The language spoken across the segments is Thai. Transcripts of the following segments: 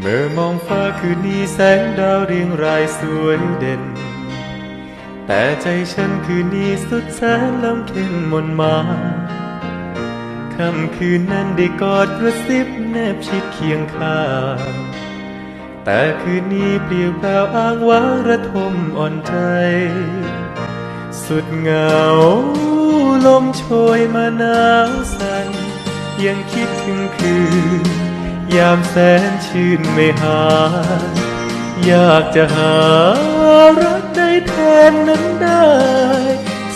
เมื่อมองฟ้าคืนนี้แสงดาวเรียงรายสวยเด่น แต่ใจฉันคืนนี้สุดแสนลำเค็ญมนมาค่ำคืนนั้นได้กอดกระซิบแนบชิดเคียงข้างแต่คืนนี้เปลี่ยวเปล่าอ้างว้างระทมอ่อนใจ สุดเหงาลมโชยมาหนาวสั่นยังคิดถึงคืน ยามแสนชื่นไม่หายอยากจะหารักได้แทนนั้นได้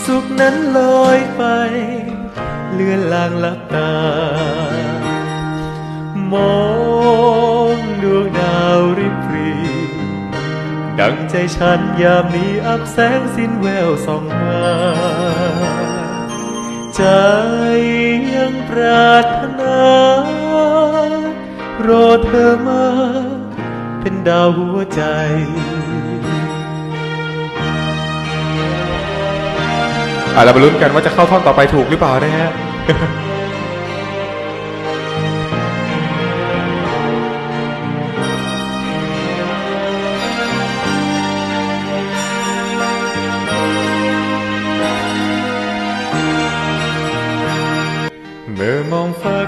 สุขนั้นลอยไป เลื่อนลางลับตามองดวงดาวริบหรีดังใจฉันยามนี้อับแสงสิ้นแววส่องมาใจยังปรารถนา รอเธอมา เป็นดาวหัวใจอะเรามาลุ้นกันว่าจะเข้าท่อนต่อไปถูกหรือเปล่านะฮะ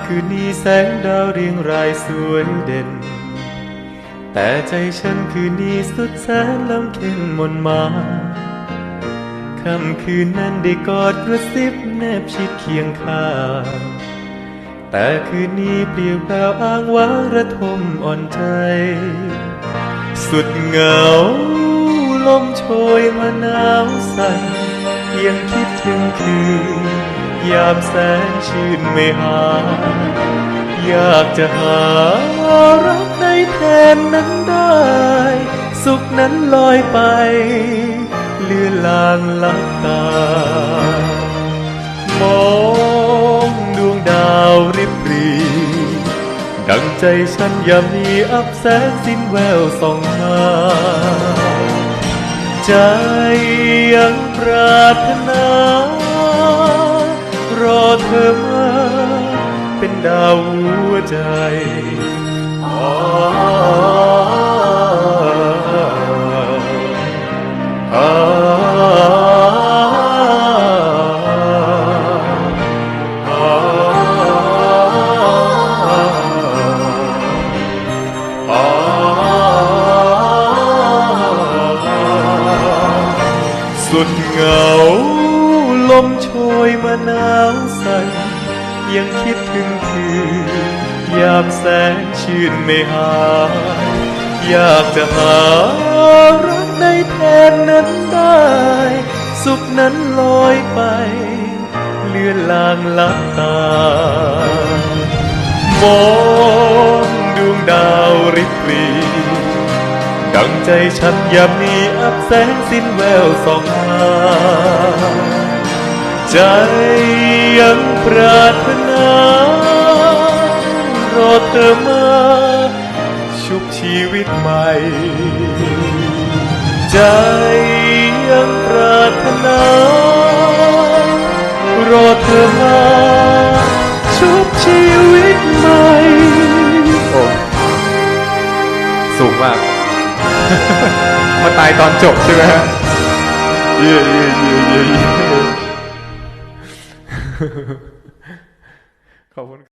คืนนี้แสงดาวเรียงรายสวยเด่น แต่ใจฉันคืนนี้สุดแสนลำเค็ญมนมาค่ำคืนนั้นได้กอดกระซิบแนบชิดเคียงข้างแต่คืนนี้เปลี่ยวเปล่าอ้างว้างระทมอ่อนใจ สุดเหงาลมโชยมาหนาวสั่นยังคิดถึงคืน ยามแสนชื่นไม่หายอยากจะหารักในแทนนั้นได้ สุขนั้นลอยไปเลือนลางลับตามองดวงดาวริบรี ดังใจฉันยามนี้อับแสงสิ้นแววส่องมาใจยังปรารถนา ธอมาเป็นดาวหัวใจสุดเหงา ลมโชยมาหนาวสั่นยังคิดถึงคืนยามแสนชื่นไม่หายอยากจะหารักในแทนนั้นได้ สุขนั้นลอยไป เลื่อนลางลับตามองดวงดาวริบหรีดังใจฉันยามนี้อับแสงสิ้นแววสองมา ใจยังปรารถนารอเธอมาชุบชีวิตใหม่ ใจยังปรารถนารอเธอมาชุบชีวิตใหม่โอ้สูงมาก มาตายตอนจบใช่ไหมฮะเย่เย่เย่เย่ ขอบคุณ